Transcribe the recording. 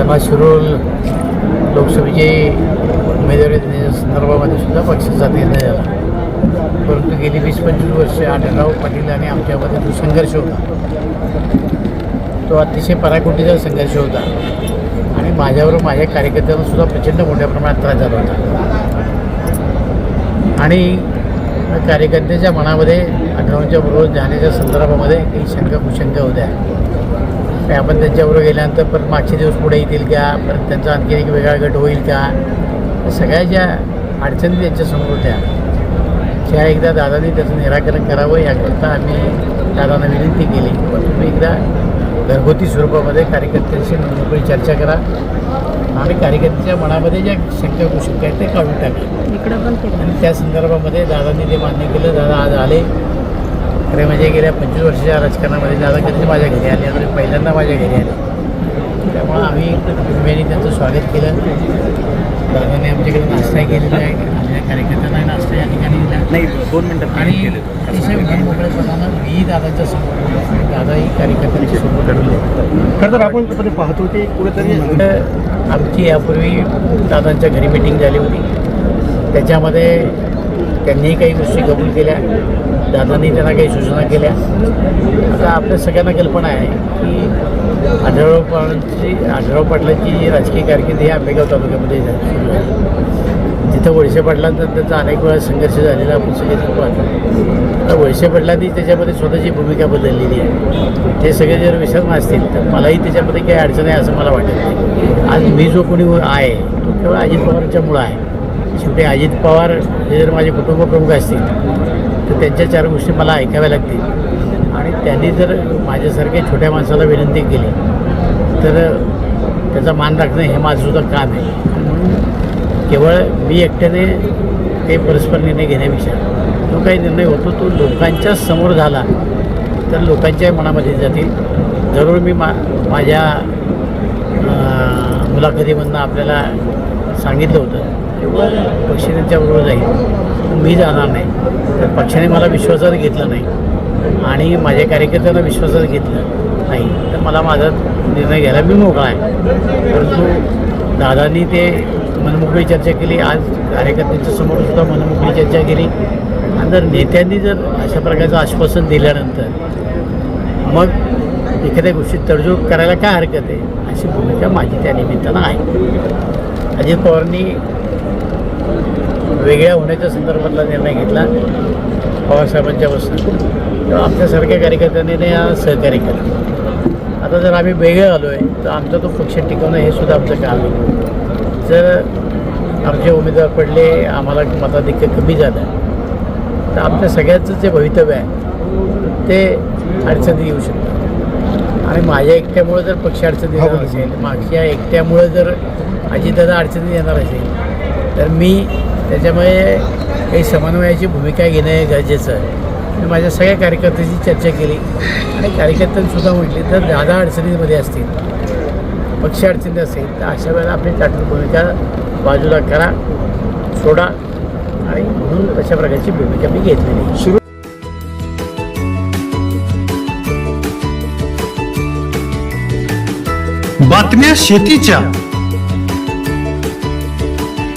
त्यांना लोकसभेचे लोकसभेची उमेदवारी संदर्भामध्ये सुद्धा पक्षाचा निर्णय झाला. परंतु गेली वीस पंचवीस वर्ष आढळराव पाटील आणि आमच्यामध्ये जो संघर्ष होता तो अतिशय पराकोटीचा संघर्ष होता आणि माझ्याबरोबर माझ्या कार्यकर्त्यांना सुद्धा प्रचंड मोठ्या प्रमाणात त्रास झाला होता. आणि कार्यकर्त्याच्या मनामध्ये आढळांच्या बरोबर जाण्याच्या संदर्भामध्ये काही शंका कुशंका होत्या. आपण त्यांच्याबरोबर गेल्यानंतर परत मागचे दिवस पुढे येतील का? परत त्यांचा आणखी एक वेगळा गट होईल का? सगळ्या ज्या अडचणी त्यांच्यासमोर होत्या त्या एकदा दादांनी त्याचं निराकरण करावं याकरता आम्ही दादांना विनंती केली. पण तुम्ही एकदा घरगुती स्वरूपामध्ये कार्यकर्त्यांशी मोकळी चर्चा करा. आणि कार्यकर्त्याच्या मनामध्ये ज्या शंका कुशंका आहेत ते काढून टाका. इकडं पण केलं आणि त्या संदर्भामध्ये दादांनी ते मान्य केलं दादा आज आले. खरे म्हणजे गेल्या पंचवीस वर्षाच्या राजकारणामध्ये दादा कधीच माझ्या घरी आले आणि पहिल्यांदा माझ्या घरी आले. त्यामुळं आम्ही कुटुंबियांनी त्यांचं स्वागत केलं. दादाने आमच्याकडे नाश्ता केलेला आहे. आपल्या कार्यकर्त्यांना नाश्ता या ठिकाणी दिला. नाही दोन मिनिटं आणि अतिशय मनमोकळेपणानं मी दादांच्या समोर दादाही कार्यकर्त्यांच्या समोर बोलले खरं तर आपण कधी पाहतो की कुठेतरी तर आमची यापूर्वी दादांच्या घरी मिटिंग झाली होती. त्याच्यामध्ये त्यांनीही काही गोष्टी कबूल केल्या. दादांनी त्यांना काही सूचना केल्या. आता आपल्या सगळ्यांना कल्पना आहे की आढळराव पाटलांची आढळराव पाटलांची जी राजकीय कारकीर्द ही आंबेगाव तालुक्यामध्ये सुरू आहे. तिथं वळसे पाटलांचा त्यांचा अनेक वेळा संघर्ष झालेला आपण सगळे पाहतो. तर वळसे पाटलांनी त्याच्यामध्ये स्वतःची भूमिका बदललेली आहे. ते सगळे जर विसरण असतील तर मलाही त्याच्यामध्ये काही अडचण आहे असं मला वाटत नाही. आज मी जो कोणी आहे तो केवळ अजित पवारांच्यामुळं आहे. शेवटी अजित पवार हे जर माझे कुटुंब प्रमुख असतील त्यांच्या चार गोष्टी मला ऐकाव्या लागतील. आणि त्यांनी जर माझ्यासारख्या छोट्या माणसाला विनंती केली तर त्याचा मान राखणं हे माझंसुद्धा काम आहे. म्हणून केवळ मी एकट्याने काही परस्पर निर्णय घेण्यापेक्षा जो काही निर्णय होतो तो लोकांच्या समोर झाला तर लोकांच्या मनामध्ये जातील. जरूर मी मा माझ्या मुलाखतीमधनं आपल्याला सांगितलं होतं. किंवा पक्ष त्यांच्याबरोबर जाईल. मी जाणार नाही. तर पक्षाने मला विश्वासात घेतलं नाही. आणि माझ्या कार्यकर्त्यांना विश्वासात घेतलं नाही. तर मला माझा निर्णय घ्यायला मी मोकळा आहे. परंतु दादांनी ते मनमोकळी चर्चा केली. आज कार्यकर्त्यांच्या समोर सुद्धा मनमोकळी चर्चा केली. आणि जर नेत्यांनी जर अशा प्रकारचं आश्वासन दिल्यानंतर मग एखाद्या गोष्टीत तडजोड करायला काय हरकत आहे? अशी भूमिका माझी त्या निमित्तानं आहे. अजित पवारांनी वेगळ्या होण्याच्या संदर्भातला निर्णय घेतला पवारसाहेबांच्या बसून आमच्यासारख्या कार्यकर्त्यांनी आज सहकार्य केलं. आता जर आम्ही वेगळे आलो आहे तर आमचा तो पक्ष टिकवणं हे सुद्धा आमचं काम आहे. जर आमचे उमेदवार पडले आम्हाला मताधिक्य कमी झालं तर आपल्या सगळ्यांचं जे भवितव्य आहे ते अडचणी येऊ शकतात आणि माझ्या एकट्यामुळं जर पक्ष अडचणी येणार असेल मागच्या एकट्यामुळं जर अजितदादा अडचणी येणार असेल तर मी त्याच्यामुळे काही समन्वयाची भूमिका घेणं हे गरजेचं आहे. मी माझ्या सगळ्या कार्यकर्त्यांची चर्चा केली. आणि कार्यकर्त्यांसुद्धा म्हटली तर दादा अडचणीमध्ये असतील पक्ष अडचणीत असेल तर अशा वेळेला आपली चाटून भूमिका बाजूला करा सोडा आणि म्हणून अशा प्रकारची भूमिका मी घेतलेली आहे. बातम्या शेतीच्या.